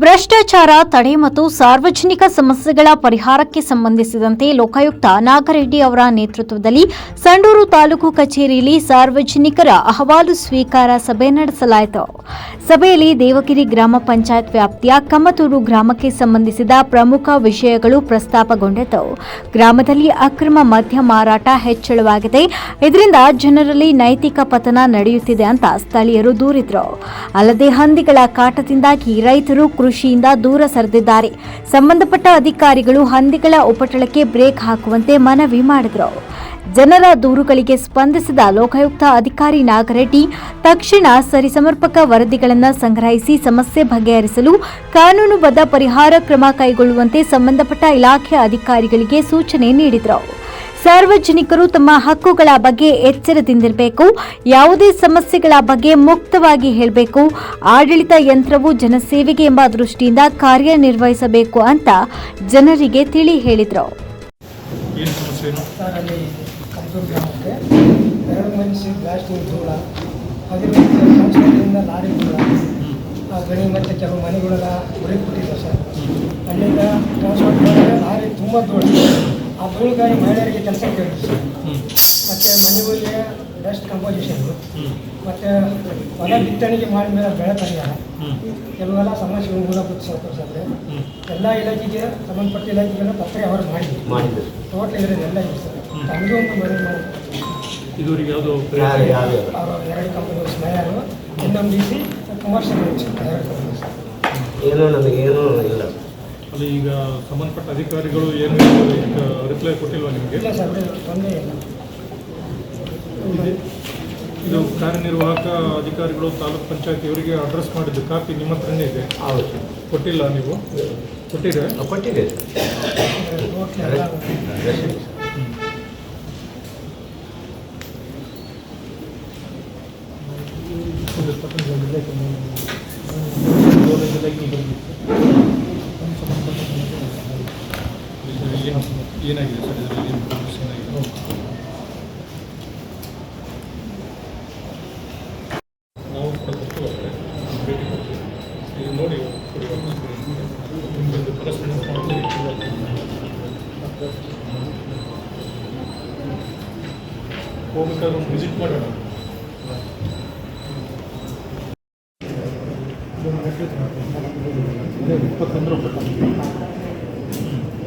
ಭ್ರಷ್ಟಾಚಾರ, ತಡೆ ಮತ್ತು ಸಾರ್ವಜನಿಕ ಸಮಸ್ಯೆಗಳ ಪರಿಹಾರಕ್ಕೆ ಸಂಬಂಧಿಸಿದಂತೆ ಲೋಕಾಯುಕ್ತ ನಾಗರೆಡ್ಡಿ ಅವರ ನೇತೃತ್ವದಲ್ಲಿ ಸಂಡೂರು ತಾಲೂಕು ಕಚೇರಿಯಲ್ಲಿ ಸಾರ್ವಜನಿಕರ ಅಹವಾಲು ಸ್ವೀಕಾರ ಸಭೆ ನಡೆಸಲಾಯಿತು. ಸಭೆಯಲ್ಲಿ ದೇವಗಿರಿ ಗ್ರಾಮ ಪಂಚಾಯತ್ ವ್ಯಾಪ್ತಿಯ ಕಮ್ಮತೂರು ಗ್ರಾಮಕ್ಕೆ ಸಂಬಂಧಿಸಿದ ಪ್ರಮುಖ ವಿಷಯಗಳು ಪ್ರಸ್ತಾಪಗೊಂಡಿತು. ಗ್ರಾಮದಲ್ಲಿ ಅಕ್ರಮ ಮದ್ಯ ಮಾರಾಟ ಹೆಚ್ಚಳವಾಗಿದೆ. ಇದರಿಂದ ಜನರಲ್ಲಿ ನೈತಿಕ ಪತನ ನಡೆಯುತ್ತಿದೆ ಅಂತ ಸ್ಥಳೀಯರು ದೂರಿದರು. ಅಲ್ಲದೆ ಹಂದಿಗಳ ಕಾಟದಿಂದಾಗಿ ರೈತರು ಕೃಷಿಯಿಂದ ದೂರ ಸರಿದಿದ್ದಾರೆ. ಸಂಬಂಧಪಟ್ಟ ಅಧಿಕಾರಿಗಳು ಹಂದಿಗಳ ಉಪಟಳಕ್ಕೆ ಬ್ರೇಕ್ ಹಾಕುವಂತೆ ಮನವಿ ಮಾಡಿದರು. ಜನರ ದೂರುಗಳಿಗೆ ಸ್ಪಂದಿಸಿದ ಲೋಕಾಯುಕ್ತ ಅಧಿಕಾರಿ ನಾಗರೆಡ್ಡಿ, ತಕ್ಷಣ ಸರಿಸಮರ್ಪಕ ವರದಿಗಳನ್ನು ಸಂಗ್ರಹಿಸಿ ಸಮಸ್ಯೆ ಬಗೆಹರಿಸಲು ಕಾನೂನುಬದ್ಧ ಪರಿಹಾರ ಕ್ರಮ ಕೈಗೊಳ್ಳುವಂತೆ ಸಂಬಂಧಪಟ್ಟ ಇಲಾಖೆ ಅಧಿಕಾರಿಗಳಿಗೆ ಸೂಚನೆ ನೀಡಿದರು. ಸಾರ್ವಜನಿಕರು ತಮ್ಮ ಹಕ್ಕುಗಳ ಬಗ್ಗೆ ಎಚ್ಚರದಿಂದಿರಬೇಕು ಯಾವುದೇ ಸಮಸ್ಯೆಗಳ ಬಗ್ಗೆ ಮುಕ್ತವಾಗಿ ಹೇಳಬೇಕು ಆಡಳಿತ ಯಂತ್ರವು ಜನಸೇವೆಗೆ ಎಂಬ ದೃಷ್ಟಿಯಿಂದ ಕಾರ್ಯನಿರ್ವಹಿಸಬೇಕು ಅಂತ ಜನರಿಗೆ ತಿಳಿ ಹೇಳಿದರು. ಗಣಿ ಮತ್ತು ಕೆಲವು ಮನೆಗಳೆಲ್ಲ ಉರಿ ಕೊಟ್ಟಿದ್ದೆ ಸರ್. ಅಲ್ಲಿಂದ ಮಾಡಿದ್ರೆ ಲಾರಿ ತುಂಬ ಧೂಳು ಆ ಮೂಲಕ ಮಹಿಳೆಯರಿಗೆ ಕೆಲಸ ಹ್ಞೂ ಮತ್ತು ಮನೆಗಳಿಗೆ ಬೆಸ್ಟ್ ಕಂಪೋಸಿಷನ್ ಮತ್ತು ಹೊಲ ಬಿತ್ತಣಿಗೆ ಮಾಡಿದ ಮೇಲೆ ಬೆಳೆ ಪರಿಹಾರ. ಕೆಲವೆಲ್ಲ ಸಮಸ್ಯೆಗಳು ಮೂಲಭೂತ ಸೌಕರ್ಯ ಹ್ಞೂ ಎಲ್ಲ ಇಲಾಖೆಗೆ ಸಂಬಂಧಪಟ್ಟ ಇಲಾಖೆಗೆಲ್ಲ ಪತ್ರ ಅವರು ಮಾಡಿದ್ರು. ಮಾಡಿದ್ರು. ಟೋಟಲ್ ಇರೋದು ಎಲ್ಲ ಇದೆ ಸರ್. ತಂದು ಒಂದು ಮನೆ ಮಾಡಿ. ಇದುವರೆಗೆ ಯಾವುದು ಯಾರು ಯಾರು ಎರಡು ಕಂಪನಿ ಮಹಿಳೆಯರು ಇನ್ನೊಂದು ಇಸಿ ಕಮರ್ಷಿಯಲ್ ಎರಡು ನನಗೆ ಏನೂ ನನಗೇನೂ ಅಲ್ಲಿ ಈಗ ಸಂಬಂಧಪಟ್ಟ ಅಧಿಕಾರಿಗಳು ಏನು ರಿಪ್ಲೈ ಕೊಟ್ಟಿಲ್ವಾ ನಿಮಗೆ? ಇಲ್ಲ ಸರ್ ತೊಂದರೆ ಇಲ್ಲ. ಇದು- ಕಾರ್ಯನಿರ್ವಾಹಕ ಅಧಿಕಾರಿಗಳು ತಾಲೂಕ್ ಪಂಚಾಯತ್ ಇವರಿಗೆ ಅಡ್ರೆಸ್ ಮಾಡಿದ್ದು ಕಾಪಿ ನಿಮ್ಮ ಹತ್ರನೇ ಇದೆ. ಹೌದು. ಕೊಟ್ಟಿಲ್ಲ ನೀವು? ಕೊಟ್ಟಿದೆ? ಕೊಟ್ಟಿದೆ ಎಲ್ಲ ಏನು ಏನಾಗಿದೆ ಸರ್? ಇದರಲ್ಲಿ ನಾವು ಕೂಡ ನೋಡಿ ವಿಸಿಟ್ ಮಾಡೋಣ. ಕಾಂಬಿಂಗ್